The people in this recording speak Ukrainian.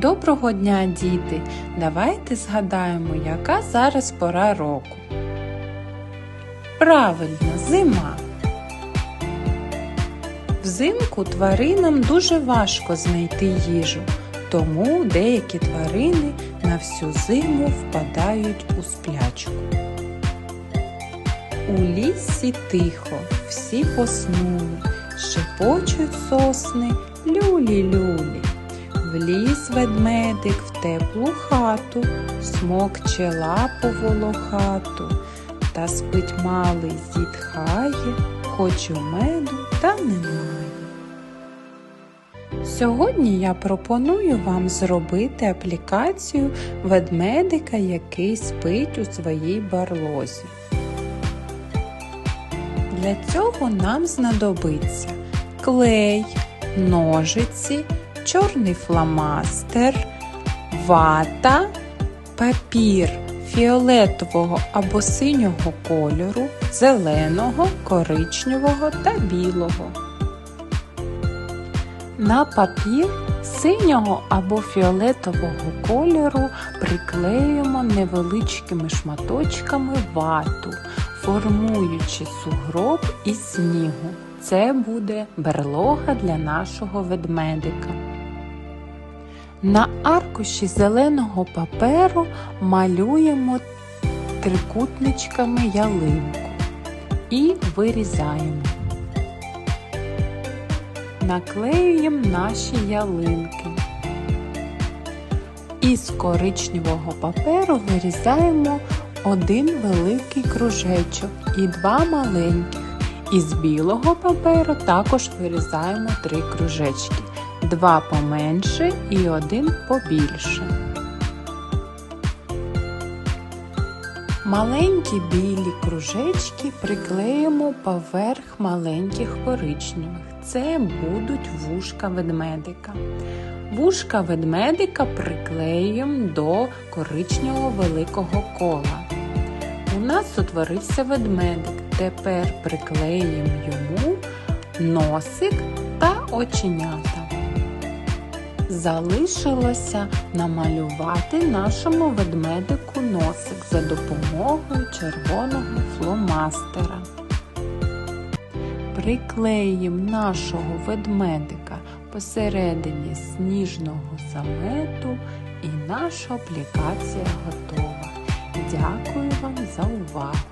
Доброго дня, діти! Давайте згадаємо, яка зараз пора року. Правильно, зима. Взимку тваринам дуже важко знайти їжу, тому деякі тварини на всю зиму впадають у сплячку. У лісі тихо, всі поснули, шепочуть сосни люлі-люлі. Вліз ведмедик в теплу хату, смокче лапу волохату, та спить малий зітхає, хоч у меду та немає. Сьогодні я пропоную вам зробити аплікацію ведмедика, який спить у своїй барлозі. Для цього нам знадобиться клей, ножиці, чорний фломастер, вата, папір фіолетового або синього кольору, зеленого, коричневого та білого. На папір синього або фіолетового кольору приклеюємо невеличкими шматочками вату, формуючи сугроб із снігу. Це буде берлога для нашого ведмедика. На аркуші зеленого паперу малюємо трикутничками ялинку і вирізаємо. Наклеюємо наші ялинки. Із коричневого паперу вирізаємо один великий кружечок і два маленьких. Із білого паперу також вирізаємо три кружечки. Два поменше і один побільше. Маленькі білі кружечки приклеїмо поверх маленьких коричневих. Це будуть вушка ведмедика. Вушка ведмедика приклеїмо до коричневого великого кола. У нас утворився ведмедик. Тепер приклеїмо йому носик та оченята. Залишилося намалювати нашому ведмедику носик за допомогою червоного фломастера. Приклеїмо нашого ведмедика посередині сніжного замету і наша аплікація готова. Дякую вам за увагу!